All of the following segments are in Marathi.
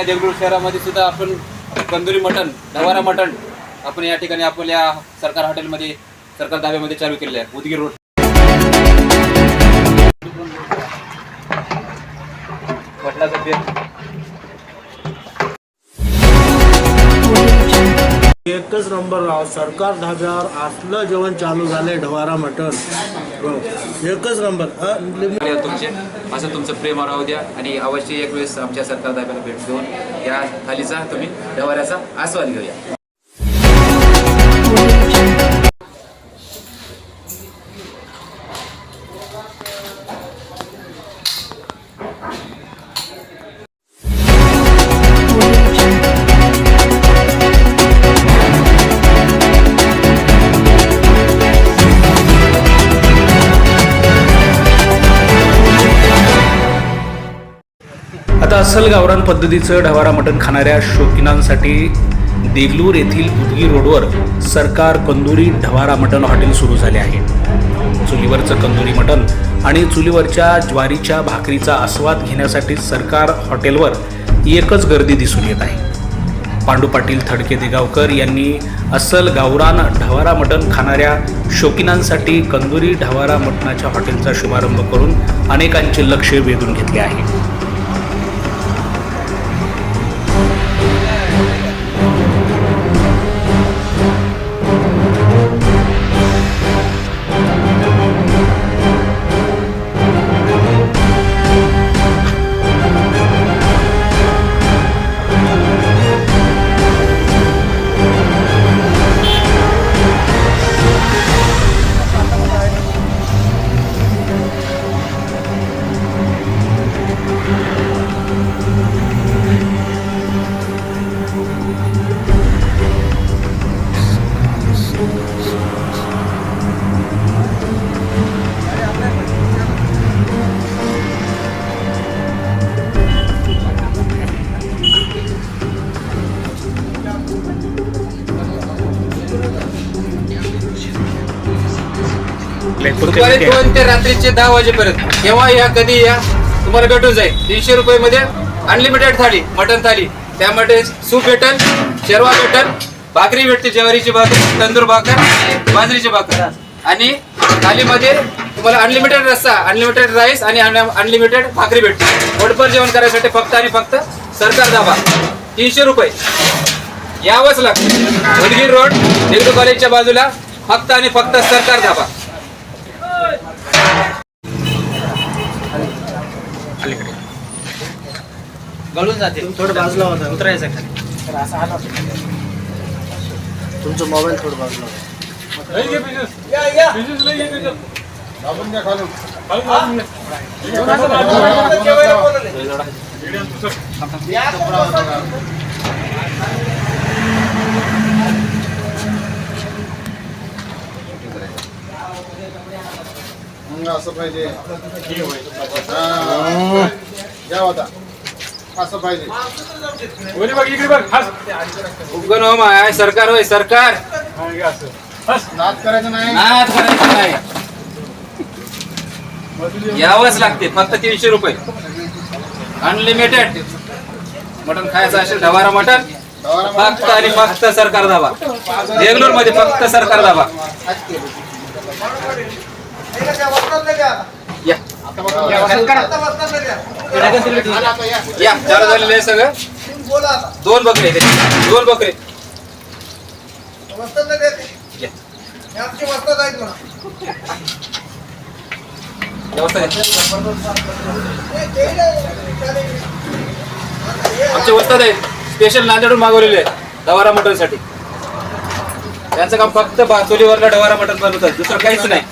त्या देगलूर शहरामध्ये सुद्धा आपण कंदुरी मटण धवारा मटण आपण या ठिकाणी आपल्या सरकार हॉटेलमध्ये सरकार धाब्यामध्ये चालू केले आहे. उदगीर रोड. वाटला एकच नंबर राव सरकार धाब्यावर असलं जेवण चालू झालंय ढवारा मटण. हो, एकच नंबर. तुमचे असं तुमचं प्रेम राहू द्या. आणि अवश्य एक वेळेस आमच्या सरकार धाब्याला भेट देऊन या थालीचा तुम्ही ढवाऱ्याचा आस्वाद घेऊया. अस्सल गावरान पद्धतीचं ढवारा मटण खाणाऱ्या शौकीनांसाठी देगलूर येथील उदगी रोडवर सरकार कंदुरी ढवारा मटण हॉटेल सुरू झाले आहे. चुलीवरचं कंदुरी मटण आणि चुलीवरच्या ज्वारीच्या भाकरीचा आस्वाद घेण्यासाठी सरकार हॉटेलवर एकच गर्दी दिसून येत आहे. पांडू पाटील थडके देगावकर यांनी अस्सल गावरान ढवारा मटण खाणाऱ्या शौकीनांसाठी कंदुरी ढवारा मटणाच्या हॉटेलचा शुभारंभ करून अनेकांचे लक्ष वेधून घेतले आहे. दुपारी दोन ते रात्रीचे दहा वाजेपर्यंत. केव्हा या कधी या तुम्हाला भेटून जाईल. तीनशे रुपये मध्ये अनलिमिटेड थाळी मटन थाळी. त्यामध्ये सूप भेटल शेरवा भेटल भाकरी भेटते ज्वारीची भाकरी तंदूर भाकर बाजरीची भाकर. आणि थालीमध्ये तुम्हाला अनलिमिटेड रस्सा अनलिमिटेड राईस आणि अनलिमिटेड भाकरी भेटते. पोटभर जेवण करायसाठी फक्त आणि फक्त सरकार दाबा. तीनशे रुपये. यावंच लागतं. उदगीर रोड नेहरू कॉलेजच्या बाजूला फक्त आणि फक्त सरकार धाबा गळून जाते. थोडं बाजूला होता. उतरायचं खाली. तुमचं मोबाईल थोडं बाजूला होता. मग असं पाहिजे. हा. या होता. असं पाहिजे. उगन हो माय सरकार होय सरकार. नाद करायचं नाही. नाद करायचं नाही. यावंच लागते फक्त तीनशे रुपये. अनलिमिटेड मटन खायचं असेल ढवारा मटन फक्त आणि फक्त सरकार धाबा देगलूरमध्ये फक्त सरकार धाबा या. या. चालू झालेलं आहे सगळं. दोन बकरे दोन बकरे. आमचे वस्ताद आहेत. स्पेशल नांदेडून मागवलेले आहेत. डवारा मटनसाठी त्यांचं काम फक्त बाचोलीवरला डवारा मटन बनवतात. दुसरं काहीच नाही.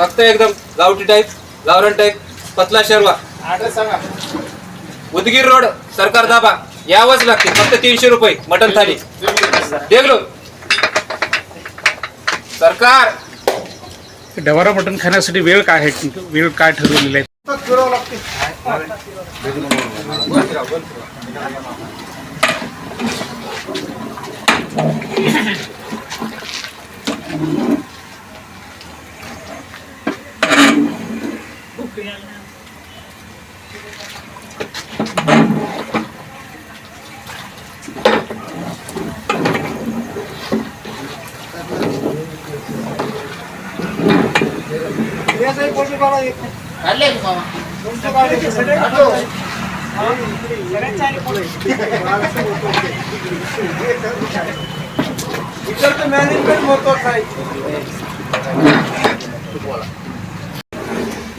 फक्त एकदम गावठी टाईप गावरण टाईप पतला शेरवा. उदगीर रोड सरकार दाबा. यावंच लागते फक्त तीनशे रुपये मटन थाली. देगलो सरकार. ढवारा मटण खाण्यासाठी वेळ काय आहे? वेळ काय ठरवलेला आहे? काढले की मामा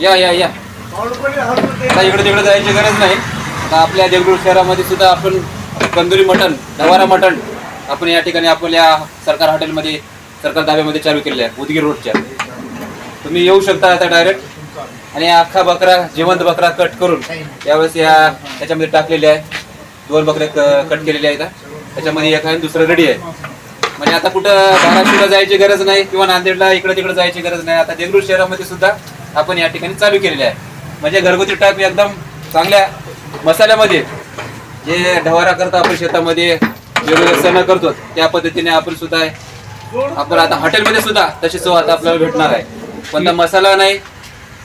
या या या. आता इकडे तिकडे जायची गरज नाही. आता आपल्या देगलूर शहरामध्ये सुद्धा आपण कंदुरी मटण ढवारा मटण आपण या ठिकाणी आपल्या सरकार हॉटेलमध्ये सरकार धाब्यामध्ये चालू केलेलं आहे उदगीर रोडच्या. तुम्ही येऊ शकता आता डायरेक्ट आणि अख्खा बकरा जिवंत बकरा कट करून यावेळेस या त्याच्यामध्ये टाकलेले आहे. दोन बकरे कट केलेले आहेत. त्याच्यामध्ये एक आहे दुसरं रेडी आहे. म्हणजे आता कुठं धाराशिवला जायची गरज नाही किंवा नांदेडला इकडे तिकडे जायची गरज नाही. आता देगलूर शहरामध्ये सुद्धा आपण या ठिकाणी चालू केलेले आहे. म्हणजे घरगुती टाईप एकदम चांगल्या मसाल्यामध्ये जे ढवारा करता आपण शेतामध्ये वेगवेगळे सण करतो त्या पद्धतीने आपण सुद्धा आपण आता हॉटेलमध्ये सुद्धा तशी चव आता आपल्याला भेटणार आहे. कोणता मसाला नाही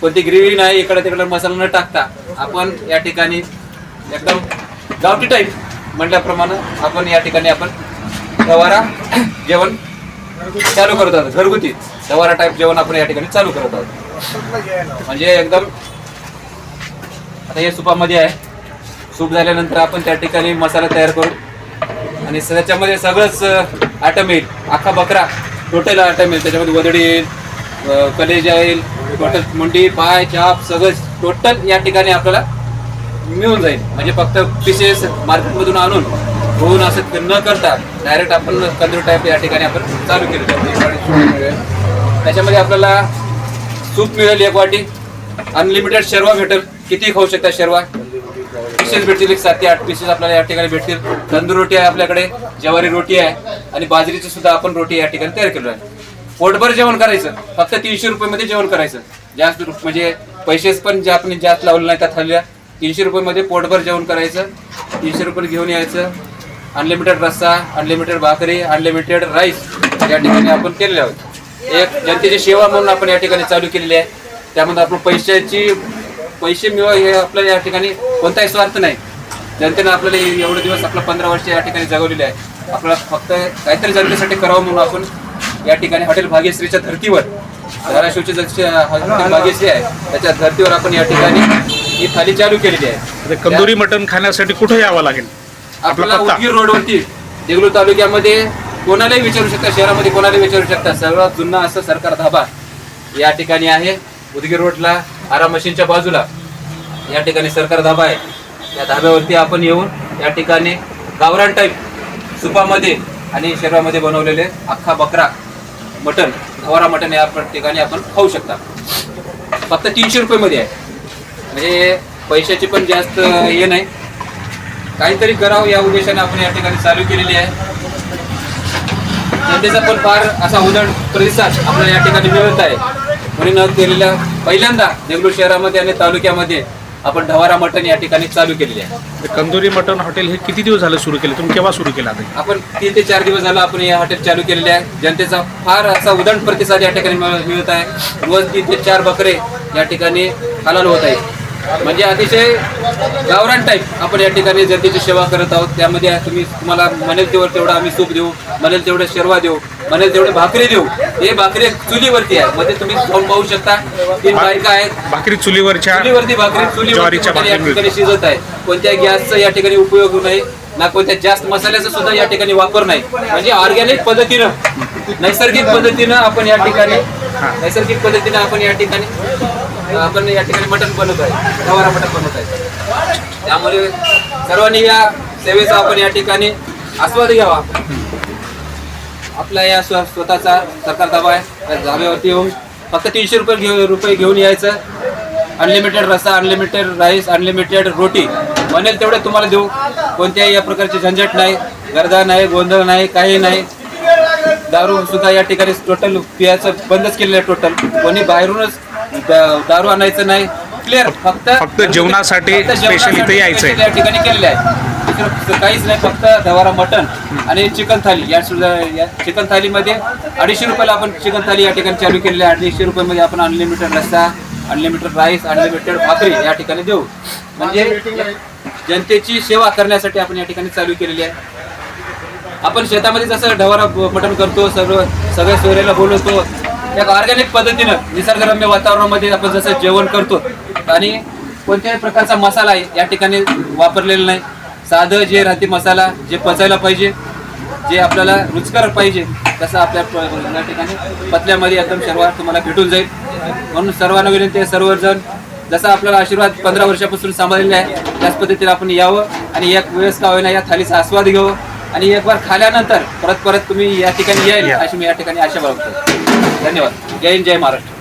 कोणती ग्रेव्ही नाही इकडे तिकडे मसाला न टाकता आपण या ठिकाणी एकदम गावठी टाईप म्हटल्याप्रमाणे आपण या ठिकाणी आपण गवारा जेवण चालू करत आहोत. घरगुती गवारा टाईप जेवण आपण या ठिकाणी चालू करत आहोत. म्हणजे एकदम आता हे सुपामध्ये आहे. सूप झाल्यानंतर आपण त्या ठिकाणी मसाला तयार करू. आणि त्याच्यामध्ये सगळंच आयटम येईल अख्खा बकरा टोटल आयटम येईल त्याच्यामध्ये वदडी येईल कलेज कलेजा येईल टोटल मुंडी पाय चाप सगळं टोटल या ठिकाणी आपल्याला मिळून जाईल. म्हणजे फक्त पिसेस मार्केटमधून आणून होऊन असं न करता डायरेक्ट आपण कंदूर टाईप या ठिकाणी आपण चालू केलं. त्याच्यामध्ये आपल्याला सूप मिळेल एक वाटी. अनलिमिटेड शेरवा भेटेल. किती खाऊ शकता शेरवा. पीसेस भेटतील एक सात ते आठ पीसेस आपल्याला या ठिकाणी भेटतील. तंदूर रोटी आहे आपल्याकडे. ज्वारी रोटी आहे. आणि बाजरीची सुद्धा आपण रोटी या ठिकाणी तयार केलो आहे. पोटभर जेवण करायचं. फक्त तीनशे रुपये मध्ये जेवण करायचं. जास्त म्हणजे पैसेच पण जे आपण जास्त लावले नाही त्या थालीला. तीनशे रुपयेमध्ये पोटभर जेवण करायचं. तीनशे रुपये घेऊन यायचं. अनलिमिटेड रस्सा अनलिमिटेड भाकरी अनलिमिटेड राईस या ठिकाणी आपण केलेले आहोत. एक जनतेची सेवा म्हणून आपण या ठिकाणी चालू केलेली आहे. त्यामध्ये आपण पैशाची पैसे मिळवा हे आपल्याला या ठिकाणी कोणताही स्वार्थ नाही. जनतेनं आपल्याला एवढे दिवस आपलं पंधरा वर्ष या ठिकाणी जगवलेले आहे. आपल्याला फक्त काहीतरी जनतेसाठी करावं म्हणून आपण या ठिकाणी हॉटेल भाग्यश्रीच्या धर्तीवर धाराशिवची जशी हॉटेल भाग्यश्री आहे त्याच्या धर्तीवर आपण या ठिकाणी ही थाली चालू केलेली आहे. कंदुरी मटण खाण्यासाठी कुठे यावं लागेल? आपल्याला? उदगीर रोडवरती देगलूर तालुक्यामध्ये कोणालाही विचारू शकता शहरामध्ये कोणालाही विचारू शकता. सर्वात जुना असं सरकार धाबा या ठिकाणी आहे. उदगीर रोडला आरा मशीनच्या बाजूला या ठिकाणी सरकार धाबा आहे. या धाब्यावरती आपण येऊन या ठिकाणी गावरान टाईप सुपामध्ये आणि शहरामध्ये बनवलेले अख्खा बकरा मटन गवारा मटन या ठिकाणी आपण खाऊ शकता. फक्त तीनशे रुपयेमध्ये आहे. म्हणजे पैशाची पण जास्त हे नाही. काहीतरी करावं या उद्देशाने आपण या ठिकाणी चालू केलेली आहे. जनतेचा पण फार असा उदंड प्रतिसाद आपल्याला या ठिकाणी मिळत आहे. म्हणून केलेल्या पहिल्यांदा देगलूर शहरामध्ये आणि तालुक्यामध्ये आपण ढवारा मटण या ठिकाणी चालू केलेले आहे. कंदुरी मटण हॉटेल हे किती दिवस झालं सुरू केलं? तुम्ही केव्हा सुरू केलं आपण तीन ते चार दिवस झाला आपण हे हॉटेल चालू केलेले आहे. जनतेचा फार असा उदंड प्रतिसाद या ठिकाणी मिळ- मिळत आहे. रोज तीन ते चार बकरे या ठिकाणी हलाल होत आहेत. म्हणजे अतिशय गावरान टाईप आपण या ठिकाणी जनतेची सेवा करत आहोत. त्यामध्ये तुम्ही तुम्हाला म्हणेल तेवढं तेवढं आम्ही सूप देऊ म्हणेल तेवढं शेरवा देऊ म्हणेल तेवढे भाकरी देऊ. हे भाकरी चुलीवरती आहे. मध्ये तुम्ही पाहू शकता. तीन बायका आहेत. भाकरी चुलीवरच्या चुलीवरती भाकरी चुलीवरती या ठिकाणी शिजत आहे. कोणत्या गॅसचा या ठिकाणी उपयोग होऊ नये ना कोणत्या जास्त मसाल्याचा सुद्धा या ठिकाणी वापर नाही. म्हणजे ऑर्गॅनिक पद्धतीनं नैसर्गिक पद्धतीनं आपण या ठिकाणी नैसर्गिक पद्धतीने आपण या ठिकाणी आपण या ठिकाणी मटण बनवत आहे. गवारा मटण बनवत आहे. त्यामुळे सर्वांनी या सेवेचा आपण या ठिकाणी आस्वाद घ्यावा. आपला या स्व स्वतःचा सरकार दाबा आहे. त्या धाब्यावरती येऊन फक्त तीनशे रुपये घेऊ रुपये घेऊन यायचं. अनलिमिटेड रस्सा अनलिमिटेड राईस अनलिमिटेड रोटी. बनेल तेवढे तुम्हाला देऊ. कोणत्याही या प्रकारची झंझट नाही. गर्दा नाही गोंधळ नाही काही नाही. दारू सुद्धा या ठिकाणी टोटल पियाचं बंदच केलेलं आहे टोटल कोणी बाहेरूनच दारू आणायचं नाही. क्लिअर फक्त फक्त जेवणासाठी special इथे special या ठिकाणी केलेलं आहे. काहीच नाही फक्त गवारा मटन आणि चिकन थाली. या सुद्धा या चिकन थालीमध्ये अडीचशे रुपयाला आपण चिकन थाली या ठिकाणी चालू केलेली आहे. अडीचशे रुपयामध्ये आपण अनलिमिटेड रस्सा अनलिमिटेड राईस अनलिमिटेड भाकरी या ठिकाणी देऊ. म्हणजे जनतेची सेवा करण्यासाठी आपण या ठिकाणी चालू केलेली आहे. आपण शेतामध्ये जसं ढवारा ब- मटण करतो सर्व सगळ्या सोयऱ्याला बोलवतो. त्या ऑर्गॅनिक पद्धतीनं निसर्गरम्य वातावरणामध्ये आपण जसं जेवण करतो आणि कोणत्याही प्रकारचा मसाला आहे या ठिकाणी वापरलेला नाही. साधं जे राहते मसाला जे पचायला पाहिजे जे आपल्याला रुचकर पाहिजे तसं आपल्या प- या ठिकाणी पतल्यामध्ये एकदम शर्वात तुम्हाला भेटून जाईल. म्हणून सर्वांना विनंती आहे सर्वजण जसा आपल्याला आशीर्वाद पंधरा वर्षापासून सांभाळलेला आहे त्याच पद्धतीने आपण यावं आणि एक वेळेस का होईना या थालीचा आस्वाद घ्यावं. आणि एक बार खाल्यानंतर परत परत तुम्ही या ठिकाणी याल अशी मी या ठिकाणी आशा बाळगतो. धन्यवाद. जय हिंद जय महाराष्ट्र.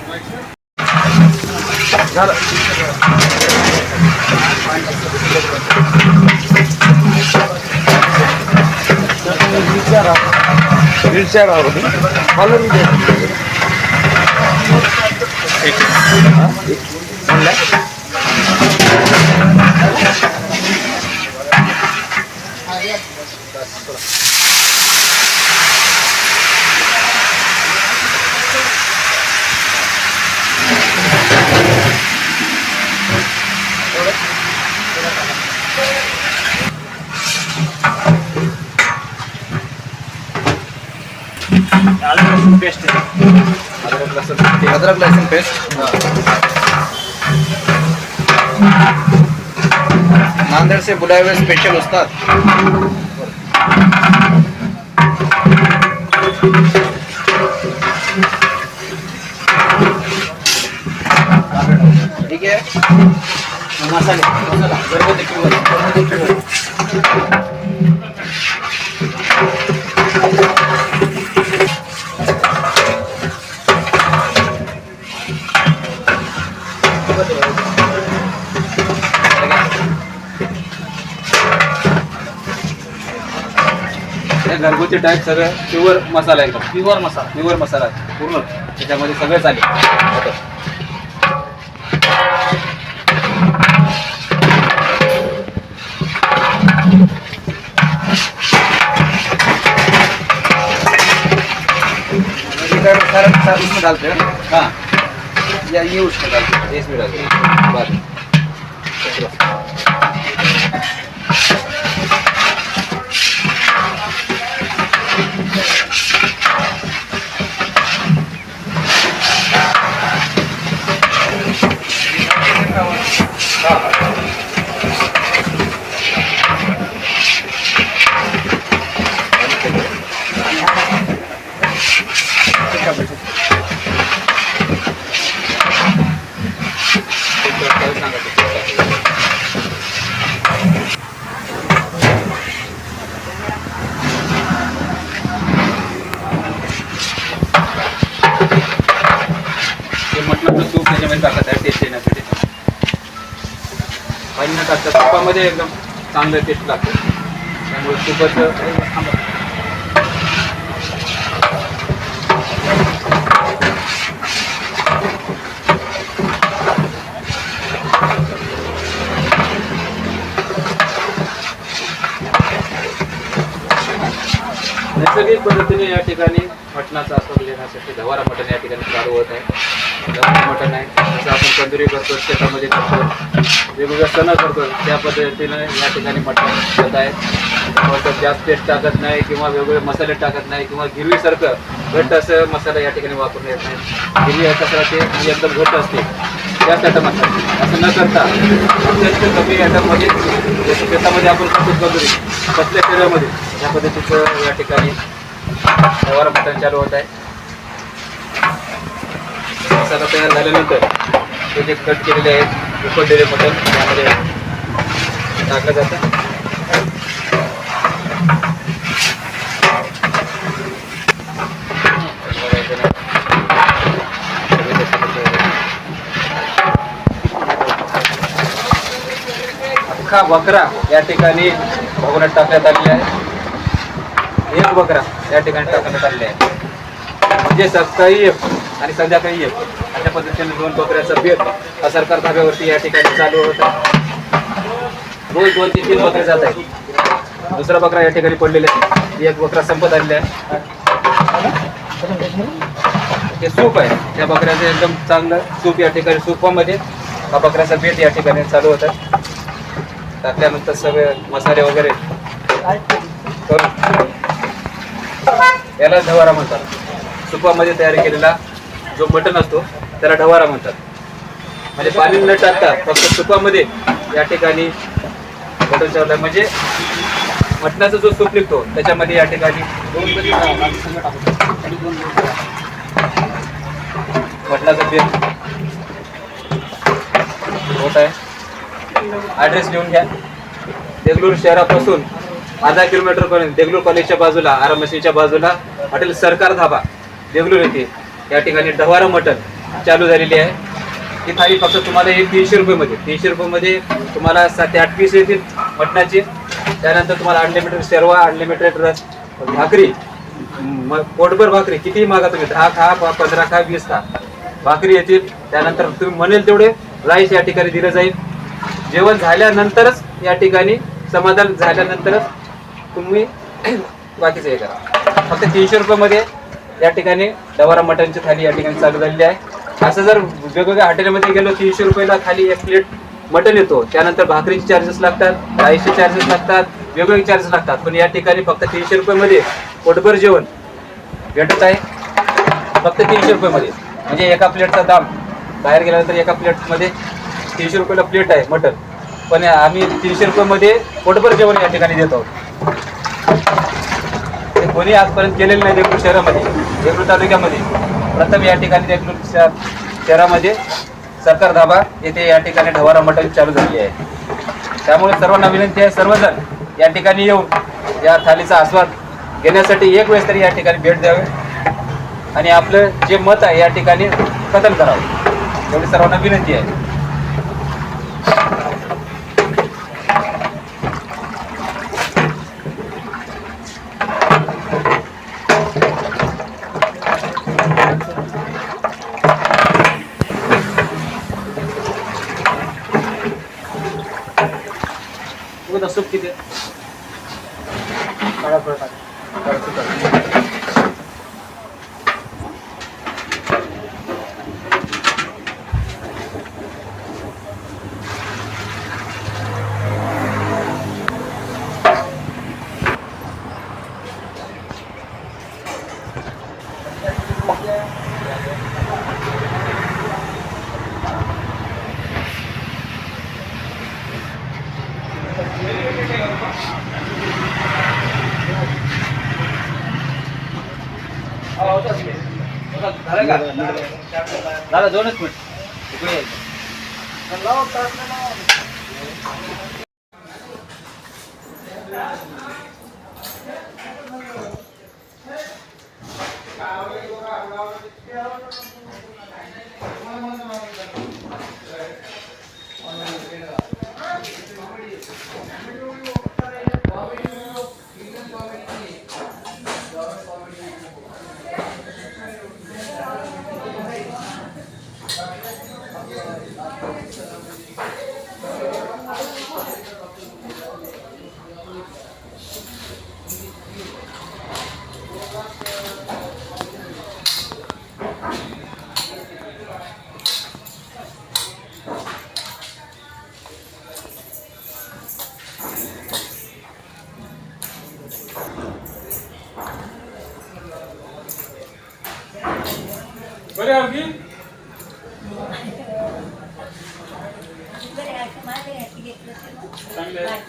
अदरक लहसुन पेस्ट। नांदेड़ से बुलाए हुए स्पेशल उस्ताद। ठीक है? मसाले मसाला घरगुती टाईप सगळं. प्युअर मसाला एकदम. प्युअर मसाला. प्युअर मसाला. आहे, पूर्ण. त्याच्यामध्ये सगळं चालेल. डालते हैं हाँ. या ये उसमें डालते हैं इसमें डाल करण्यात असतं तुपामध्ये एकदम चांगलं टेस्ट लागतं. त्यामुळे तुपाचं नैसर्गिक पद्धतीने या ठिकाणी मटणाचा आस्वाद घेण्यासाठी म्हणजे धवारा मटण या ठिकाणी चालू होत आहे. धवारा मटण आहे. जसं आपण तंदुरी करतो. शेतामध्ये करतो. वेगवेगळ्या सण करतो. त्या पद्धतीने या ठिकाणी मटण करत आहे. त्यात जास्त टेस्ट टाकत नाही किंवा वेगवेगळे मसाले टाकत नाही किंवा गिरवीसारखं घट्ट असं मसाला या ठिकाणी वापरून येत नाही गिरवी कसं राहते म्हणजे एकदम घट्ट असते. जास्त आयटम असतात असं न करता अत्यंत कमी आयटममध्ये जसं शेतामध्ये आपण करतो तंदुरी कसल्या शरीरामध्ये या पद्धतीचं या ठिकाणी व्यवहार मटण चालू होत आहे. मसाला तयार झाल्यानंतर ते जे कट केलेले आहेत उकडलेले मटण त्यामध्ये टाकलं जातं. अख्खा बकरा या ठिकाणी भगवनात टाकण्यात आलेला आहे. एक बकरा या ठिकाणी टाकण्यात आलेला आहे. म्हणजे सकाळी एक आणि संध्याकाळी एक. अशा पद्धतीने दोन बकऱ्याचा बेत हा सरकार धाब्यावरती या ठिकाणी चालू होता रोज दोन ते तीन बकरे जात आहेत. दुसरा बकरा या ठिकाणी पडलेला आहे. एक बकरा संपत आलेला आहे. ते सूप आहे. त्या बकऱ्याचं एकदम चांगलं सूप या ठिकाणी सूपामध्ये हा बकऱ्याचा बेत या ठिकाणी चालू होता टाकल्यानंतर सगळे मसाले वगैरे करून याला धवारा म्हणतात. सुपामध्ये तयारी केलेला जो मटण असतो त्याला ढवारा म्हणतात. म्हणजे पाणी न टाकता फक्त तुपामध्ये या ठिकाणी मटण ठेवलं म्हणजे मटणाचा जो सूप निघतो त्याच्यामध्ये या ठिकाणी मटणाचं बेल होत आहे. ॲड्रेस लिहून घ्या. देगलूर शहरापासून अर्धा किलोमीटर पर्यंत देगलूर कॉलेजच्या बाजूला आरामशीच्या बाजूला हॉटेल सरकार धाबा देगलूर येथे या ठिकाणी ढवारा मटण चालू झालेली आहे. ही थाळी फक्त तुम्हाला एक तीनशे रुपयेमध्ये तीनशे रुपयेमध्ये तुम्हाला सात ते आठ पीस येतील मटणाचे. त्यानंतर तुम्हाला अनलिमिटेड शेरवा अनलिमिटेड रस भाकरी पोटभर भाकरी कितीही मागा तुम्ही दहा खा पंधरा खा वीस खा भाकरी येतील. त्यानंतर तुम्ही म्हणेल तेवढे राईस या ठिकाणी दिलं जाईल. जेवण झाल्यानंतरच या ठिकाणी समाधान झाल्यानंतरच तुम्ही बाकीचं हे करा. फक्त तीनशे रुपयामध्ये या ठिकाणी डवारा मटनची थाली या ठिकाणी चालू झालेली आहे. असं जर वेगवेगळ्या हॉटेलमध्ये गेलो तीनशे रुपयाला खाली एक प्लेट मटन येतो. त्यानंतर भाकरीचे चार्जेस लागतात राईसचे चार्जेस लागतात वेगवेगळे चार्जेस लागतात. पण या ठिकाणी फक्त तीनशे रुपयामध्ये पोटभर जेवण भेटत आहे. फक्त तीनशे रुपयामध्ये. म्हणजे एका प्लेटचा दाम. बाहेर गेल्यानंतर एका प्लेटमध्ये तीनशे रुपयाला प्लेट आहे मटन पण आम्ही तीनशे रुपयामध्ये पोटभर जेवण या ठिकाणी देत आहोत. ते कोणी आजपर्यंत केलेलं नाही देगलूर शहरामध्ये देगलूर तालुक्यामध्ये. प्रथम या ठिकाणी देगलूर शहर- शहरामध्ये सरकार धाबा येथे या ठिकाणी ढवारा मटण चालू झाली आहे. त्यामुळे सर्वांना विनंती आहे सर्वजण या ठिकाणी येऊन या थालीचा आस्वाद घेण्यासाठी एक वेळेस तरी या ठिकाणी भेट द्यावे आणि आपलं जे मत आहे या ठिकाणी कथन करावं. एवढी सर्वांना विनंती आहे. बघा सूप दादा दोनच मिनिट. इकडे या.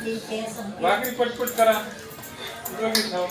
भाकरी पटपट करा दोघी खाऊ.